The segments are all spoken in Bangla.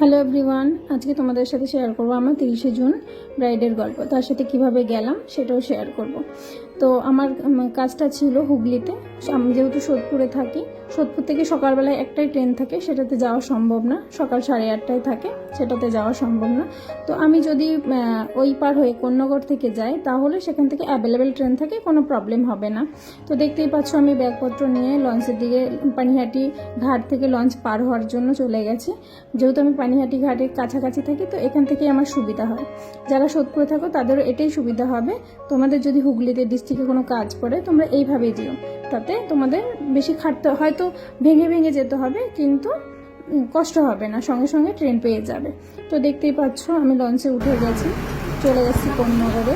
হ্যালো এভরিওয়ান আজকে তোমাদের সাথে শেয়ার করব আমার তিরিশে জুন ব্রাইডের গল্প। তার সাথে কীভাবে গেলাম সেটাও শেয়ার করব। তো আমার কাজটা ছিল হুগলিতে। আমি, যেহেতু সোদপুরে থাকি, সোদপুর থেকে সকালবেলায় একটাই ট্রেন থাকে, সেটাতে যাওয়া সম্ভব না। সকাল সাড়ে আটটায় থাকে, সেটাতে যাওয়া সম্ভব না। তো আমি যদি ওই পার হয়ে কোন্নগর থেকে যাই, তাহলে সেখান থেকে অ্যাভেলেবেল ট্রেন থাকে, কোনো প্রবলেম হবে না। তো দেখতেই পাচ্ছ, আমি ব্যাগপত্র নিয়ে লঞ্চের দিকে, পানিহাটি ঘাট থেকে লঞ্চ পার হওয়ার জন্য চলে গেছি। যেহেতু আমি পানিহাটি ঘাটের কাছাকাছি থাকি, তো এখান থেকেই আমার সুবিধা হয়। যারা সোদপুরে থাকো, তাদেরও এটাই সুবিধা হবে। তোমাদের যদি হুগলিতে ডিস্ট্রিক্টে কোনো কাজ পড়ে তোমরা এইভাবেই যেও তাতে তোমাদের বেশি খাটতে, হয়তো ভেঙে ভেঙে যেতে হবে, কিন্তু কষ্ট হবে না, সঙ্গে সঙ্গে ট্রেন পেয়ে যাবে। তো দেখতেই পাচ্ছ, আমি লঞ্চে উঠে গেছি, চলে গেছি কোন্নগরে।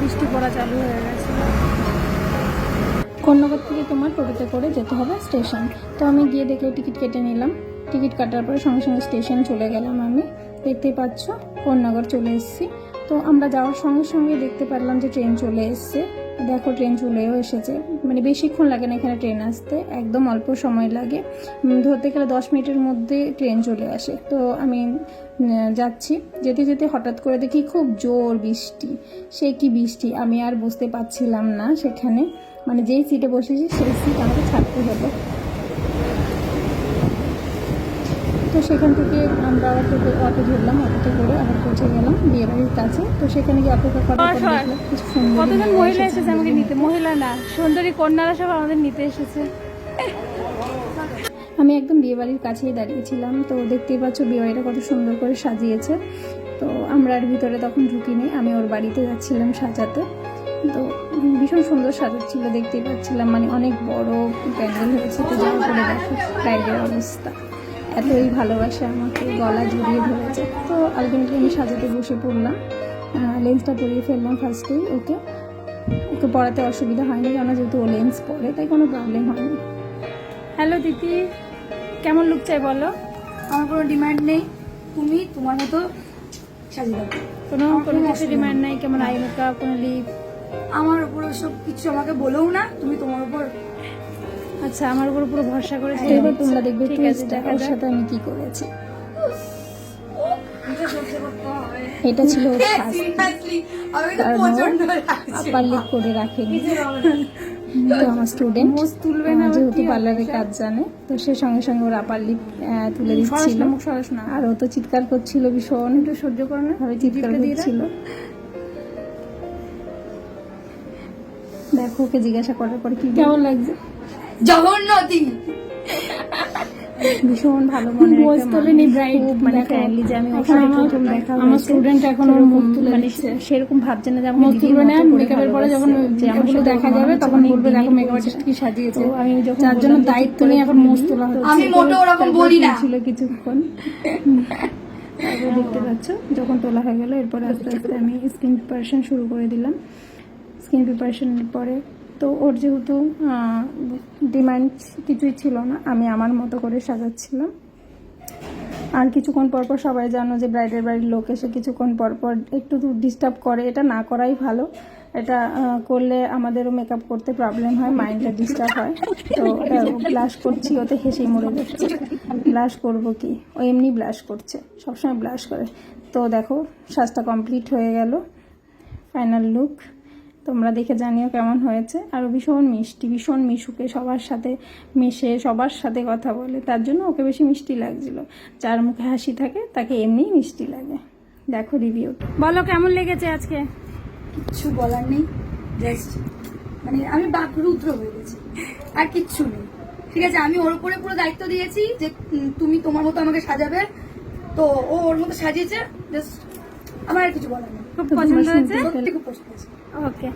বৃষ্টি পড়া চালু হয়ে গেছে। কন্যাগর থেকে তোমার টোটোতে করে যেতে হবে স্টেশন। তো আমি গিয়ে দেখলে টিকিট কেটে নিলাম। টিকিট কাটার পরে সঙ্গে সঙ্গে স্টেশন চলে গেলাম আমি। দেখতেই পাচ্ছ কন্যাগর চলে এসেছি। তো আমরা যাওয়ার সঙ্গে সঙ্গে দেখতে পারলাম যে ট্রেন চলে এসছে। দেখো ট্রেন চলেও এসেছে। মানে বেশিক্ষণ লাগে না এখানে ট্রেন আসতে। একদম অল্প সময় লাগে। ধরতে গেলে দশ মিনিটের মধ্যে ট্রেন চলে আসে। তো আমি যাচ্ছি। যেতে যেতে হঠাৎ করে দেখি খুব জোর বৃষ্টি। সে কি বৃষ্টি? আমি আর বুঝতে পারছিলাম না সেখানে। মানে যেই সিটে বসেছি সেই সিট আমাকে ছাড়তে হলো তো সেখান থেকে আমরা টোটো অটো ধরলাম অটোতে করে আবার পৌঁছে গেলাম বিয়ে বাড়ির কাছে। তো সেখানে গিয়ে অপেক্ষা করার কিছু কতজন মহিলা এসেছে এসেছে আমাকে নিতে? মহিলা না সুন্দরী কন্যারা সব আমাদের নিতে এসেছে। আমি একদম বিয়েবাড়ির কাছেই দাঁড়িয়েছিলাম তো দেখতেই পাচ্ছ বিয়েবাড়িটা কত সুন্দর করে সাজিয়েছে। তো আমরা আর ভিতরে তখন ঢুকিনি আমি ওর বাড়িতে যাচ্ছিলাম সাজাতে। তো ভীষণ সুন্দর সাজাচ্ছিল দেখতেই পাচ্ছিলাম। মানে অনেক বড় প্যান্ডেল হয়েছে তো যাওয়ার পরে দেখো প্রাইডের অবস্থা। এতই ভালোবাসে আমাকে গলা জড়িয়ে ধরেছে। তো আলটিমেটলি আমি সাজাতে বসে পড়লাম। লেন্সটা পরিয়ে ফেললাম ফার্স্টেই ওকে। ওকে পড়াতে অসুবিধা হয়নি কেন যেহেতু ও লেন্স পরে তাই কোনো প্রবলেম হয়নি। হ্যালো দিদি। কেমন লুক চাই বলো? আমার কোনো ডিমান্ড নেই। তুমি তোমার মতো সাজিয়ে দাও। কোনো কোনো কিছু ডিমান্ড নাই। কেমন আই মেকআপ কোনো লিপ আমার উপর সব কিছু আমাকে বলেও না তুমি তোমার উপর আচ্ছা আমার উপর পুরো ভরসা করে তো এবার তোমরা দেখবে ঠিক আছে ওর সাথে আমি কি করেছি। এটা ছিল ওর লাগছে আপার লিপ করে রাখেনি। তো আমার স্টুডেন্ট তুলবে না, যেহেতু কি পার্লারের কাজ জানে তো সে সঙ্গে সঙ্গে ওর আপার লিপ তুলে দিচ্ছিল। আর ও তো চিৎকার করছিল ভীষণ। একটু সহ্য করে না। ভাবে চিৎকার জিভটা দেখো ওকে জিজ্ঞাসা করার পরে কি কেমন লাগছে? জগন্নতি ভীষণ ভালো মানে দেখো। ফ্রেন্ডলি যে আমি ওর প্রথম দেখা আমার student এখনও সেরকম মুখ তুলে মানে সেরকম ভাবছে না যে আমাকে মুখ তুলবে না মেকআপের পরে যখন যে সাথে দেখা যাবে তখন বলবে দেখো মেকআপ পরিচয়। কি সাজিয়েছে। আমি যখন যার জন্য দায়িত্ব নিয়ে এখন মোজ তোলা হচ্ছে। আমি মোটেও ওরকম বলি না। ছিল কিছুক্ষণ। দেখতে পাচ্ছ যখন তোলা হয়ে গেল এরপরে আস্তে আস্তে আমি স্কিন প্রিপারেশন শুরু করে দিলাম। স্কিন প্রিপারেশনের পরে। তো ওর যেহেতু ডিমান্ড কিছুই ছিল না, আমি আমার মতো করে সাজাচ্ছিলাম। আর কিছুক্ষণ পর পর সবাই জানো যে ব্রাইডের বাড়ির লোক এসে কিছুক্ষণ পর পর একটু ডিস্টার্ব করে। এটা না করাই ভালো। এটা করলে আমাদেরও মেকআপ করতে প্রবলেম হয় মাইন্ডটা ডিস্টার্ব হয়। তো ব্লাশ করছি, ওতে হেসেই মরে যাচ্ছে। ব্লাশ করব কি? ও এমনি ব্লাশ করছে, সবসময় ব্লাশ করে। তো দেখো, সাজটা কমপ্লিট হয়ে গেল। ফাইনাল লুক তোমরা দেখে জানিও কেমন হয়েছে। আর ও ভীষণ মিষ্টি ভীষণ মিশুকে সবার সাথে মিশে সবার সাথে কথা বলে। তার জন্য ওকে বেশি মিষ্টি লাগছিল। যার মুখে হাসি থাকে তাকে এমনিই মিষ্টি লাগে। দেখো রিভিউ বলো কেমন লেগেছে আজকে? কিছু বলার নেই। জাস্ট মানে আমি বাকরুদ্র হয়ে গেছি। আর কিচ্ছু নেই। ঠিক আছে আমি ওর উপরে পুরো দায়িত্ব দিয়েছি যে তুমি তোমার মতো আমাকে সাজাবে। তো ও ওর মতো সাজিয়েছে। জাস্ট আমার আর কিছু বলার নেই। খুব পছন্দ হয়েছে? সত্যি খুব পছন্দ হয়েছে। ওকে